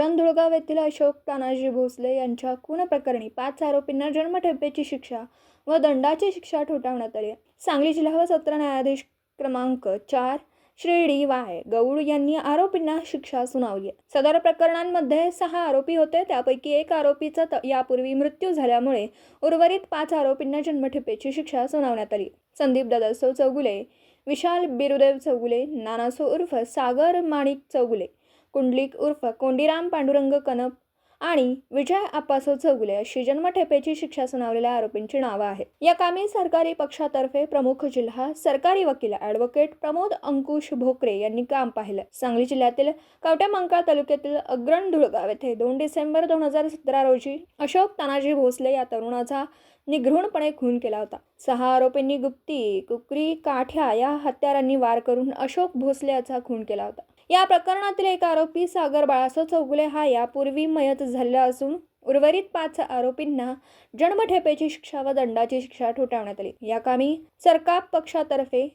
आग्रण धुळगाव येथील अशोक तानाजी भोसले यांच्या खून प्रकरणी पाच आरोपींना जन्मठेपेची शिक्षा व दंडाची शिक्षा ठोठावण्यात आली आहे. सांगली जिल्हा व सत्र न्यायाधीश क्रमांक चार श्री डी वाय गौड यांनी आरोपींना शिक्षा सुनावली आहे. सदर प्रकरणांमध्ये सहा आरोपी होते त्यापैकी एक आरोपीचा त- यापूर्वी मृत्यू झाल्यामुळे उर्वरित पाच आरोपींना जन्मठेपेची शिक्षा सुनावण्यात आली संदीप दादासो चौगुले विशाल बिरुदेव चौगुले नानासो उर्फ सागर माणिक चौगुले कुंडलिक उर्फ कोंडीराम पांडुरंग कनप आणि विजय आप्पासो चौगुले अशी जन्मठेपेची शिक्षा सुनावलेल्या आरोपींची नावं आहेत. या कामी सरकारी पक्षातर्फे प्रमुख जिल्हा सरकारी वकील ॲडव्होकेट प्रमोद अंकुश भोकरे यांनी काम पाहिलं. सांगली जिल्ह्यातील कवट्यामंकाळ तालुक्यातील अग्रण धुळगाव येथे दोन डिसेंबर दोन हजार सतरा रोजी अशोक तानाजी भोसले या तरुणाचा निघृणपणे खून केला होता. सहा आरोपींनी गुप्ती कुकरी काठ्या या हत्यारांनी वार करून अशोक भोसले याचा खून केला होता. या प्रकरणातील एक आरोपी सागर बाळासो चौगुले हा यापूर्वी मयत झालेला असून उर्वरित पाच आरोपींना जन्मठेपेची शिक्षा व दंडाची शिक्षा ठोठावण्यात आली. या कामी सरकार पक्षातर्फे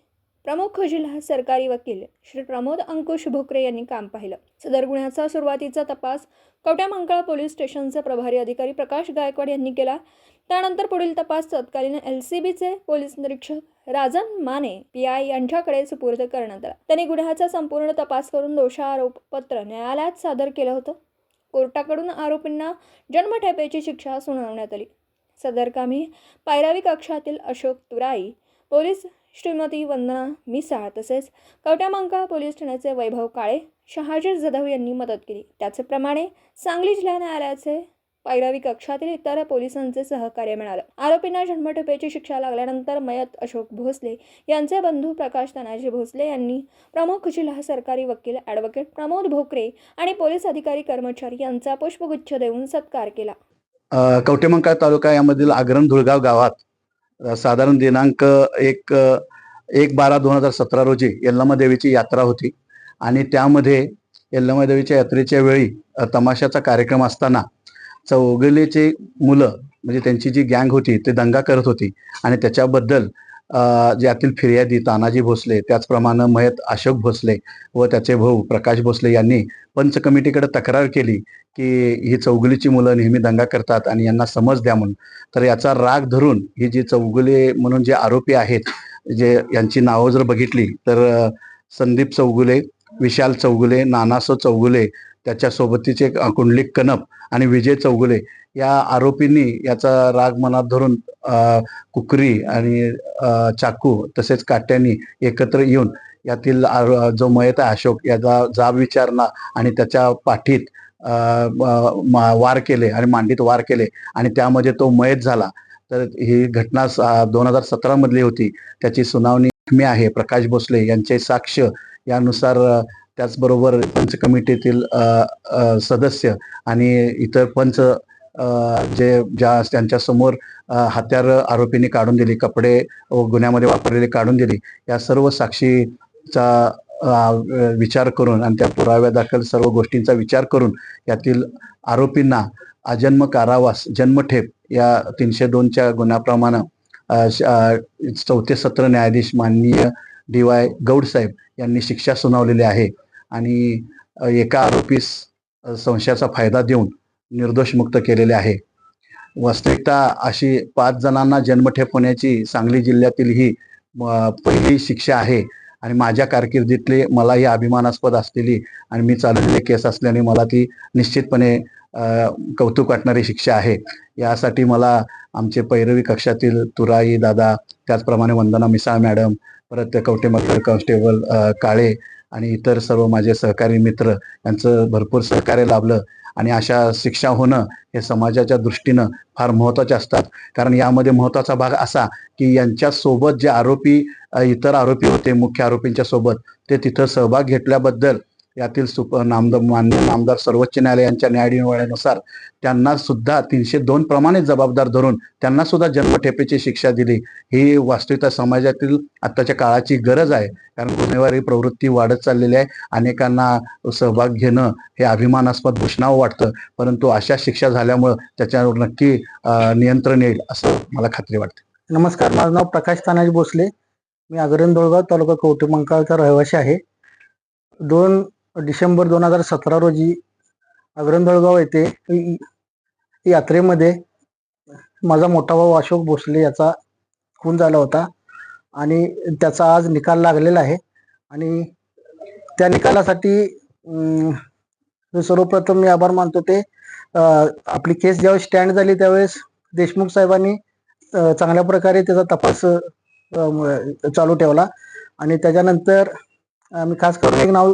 प्रमुख जिल्हा सरकारी वकील श्री प्रमोद अंकुश भोकरे यांनी काम पाहिलं. सदर गुन्ह्याचा सुरुवातीचा तपास कवट्यामंकाळ पोलीस स्टेशनचे प्रभारी अधिकारी प्रकाश गायकवाड यांनी केला. त्यानंतर पुढील तपास तत्कालीन एल सी बीचे पोलीस निरीक्षक राजन माने पी आय यांच्याकडे सुपूर्द करण्यात आला. त्यांनी गुन्ह्याचा संपूर्ण तपास करून दोषारोपपत्र न्यायालयात सादर केलं होतं. कोर्टाकडून आरोपींना जन्मठेपेची शिक्षा सुनावण्यात आली. सदरकामी पायरावी कक्षातील अशोक तुराई पोलीस श्रीमती वंदना मिसाळ तसेच कवट्यामंका पोलीस ठाण्याचे वैभव काळे शहाजी जाधव यांनी मदत केली. त्याचप्रमाणे सांगली जिल्हा न्यायालयाचे पायरावी कक्षातील इतर पोलिसांचे सहकार्य मिळालं. आरोपींना जन्मठेपेची शिक्षा लागल्यानंतर मयत अशोक भोसले यांचे बंधू प्रकाश तानाजी भोसले यांनी प्रमुख जिल्हा सरकारी वकील ॲडव्होकेट प्रमोद भोकरे आणि पोलीस अधिकारी कर्मचारी यांचा पुष्पगुच्छ देऊन सत्कार केला. अ, तालुका यामधील आग्रण धुळगाव गावात साधारण दिनांक एक एक बारा दोन हजार सतरा रोजी यल्लमा देवीची यात्रा होती. आणि त्यामध्ये यल्लमा देवीच्या यात्रेच्या वेळी तमाशाचा कार्यक्रम असताना चौगलेचे मुलं म्हणजे त्यांची जी गँग होती ते दंगा करत होती. आणि त्याच्याबद्दल ज्यातील फिर्यादी तानाजी भोसले त्याचप्रमाणे मयत अशोक भोसले व त्याचे भाऊ प्रकाश भोसले यांनी पंच कमिटीकडे तक्रार केली की ही चौगुलीची मुलं नेहमी दंगा करतात आणि यांना समज द्या म्हणून. तर याचा राग धरून ही जी चौगुले म्हणून जे आरोपी आहेत जे यांची नावं जर बघितली तर संदीप चौगुले विशाल चौगुले नानासो चौगुले त्याच्यासोबतीचे कुंडलिक कनप आणि विजय चौगुले या आरोपींनी याचा राग मनात धरून कुकरी आणि चाकू तसेच काट्यांनी एकत्र येऊन यातील आरो- जो मयत आहे अशोक याचा जाब विचारणा आणि त्याच्या पाठीत मा- वार केले आणि मांडीत वार केले आणि त्यामध्ये तो मयत झाला. तर ही घटना दोन हजार सतरामधली होती. त्याची सुनावणी मी आहे. प्रकाश भोसले यांचे साक्ष यानुसार त्याचबरोबर पंच कमिटीतील सदस्य आणि इतर पंच जे ज्या त्यांच्यासमोर हत्यार आरोपींनी काढून दिली कपडे व गुन्ह्यामध्ये वापरलेले काढून दिली या सर्व साक्षीचा विचार करून आणि त्या पुराव्या दाखल सर्व गोष्टींचा विचार करून यातील आरोपींना अजन्म कारावास जन्मठेप या तीनशे दोनच्या गुन्ह्याप्रमाणे श- चौथे सत्र न्यायाधीश माननीय डी वाय गौड साहेब यांनी शिक्षा सुनावलेली आहे. आणि एका आरोपीस संशयाचा फायदा देऊन निर्दोष मुक्त केलेले आहे. वास्तविकता अशी पाच जणांना जन्मठेप होण्याची सांगली जिल्ह्यातील ही पहिली शिक्षा आहे आणि माझ्या कारकिर्दीतली मला ही अभिमानास्पद असलेली आणि मी चालवलेली केस असल्याने मला ती निश्चितपणे कौतुक वाटणारी शिक्षा आहे. यासाठी मला आमचे पैरवी कक्षातील तुराई दादा त्याचप्रमाणे वंदना मिसाळ मॅडम परत कवटे कवटेमकर कॉन्स्टेबल काळे आणि इतर सर्व माझे सहकारी मित्र यांचं भरपूर सहकार्य लाभलं. आणि अशा शिक्षा होणं हे समाजाच्या दृष्टीनं फार महत्त्वाचे असतात. कारण यामध्ये महत्त्वाचा भाग असा की यांच्यासोबत जे आरोपी इतर आरोपी होते मुख्य आरोपींच्या सोबत ते तिथं सहभाग घेतल्याबद्दल यातील सुप नामदार मान्य नामदार सर्वोच्च न्यायालयांच्या न्यायनिवाड्यानुसार त्यांना सुद्धा तीनशे दोन प्रमाणे जबाबदार धरून त्यांना सुद्धा जन्मठेपेची शिक्षा दिली. ही वास्तविकता समाजातील आत्ताच्या काळाची गरज आहे. कारण गुन्हेगारी प्रवृत्ती वाढत चाललेली आहे. अनेकांना सहभाग घेणं हे अभिमानास्पद घोषणावं वाटतं. परंतु अशा शिक्षा झाल्यामुळं त्याच्यावर नक्की नियंत्रण येईल असं मला खात्री वाटते. नमस्कार. माझं नाव प्रकाश तानाजी भोसले. मी आगरण दोळगाव तालुका कवठेमंकाळचा रहिवासी आहे. दोन डिसेंबर दोन हजार सतरा रोजी अग्रंधळगाव येथे यात्रेमध्ये माझा मोठा भाऊ अशोक भोसले याचा खून झाला होता. आणि त्याचा आज निकाल लागलेला आहे. आणि त्या निकालासाठी सर्वप्रथम मी आभार मानतो ते आपली केस ज्यावेळेस स्टँड झाली त्यावेळेस देशमुख साहेबांनी चांगल्या प्रकारे त्याचा तपास चालू ठेवला. आणि त्याच्यानंतर आम्ही खास करून एक नाव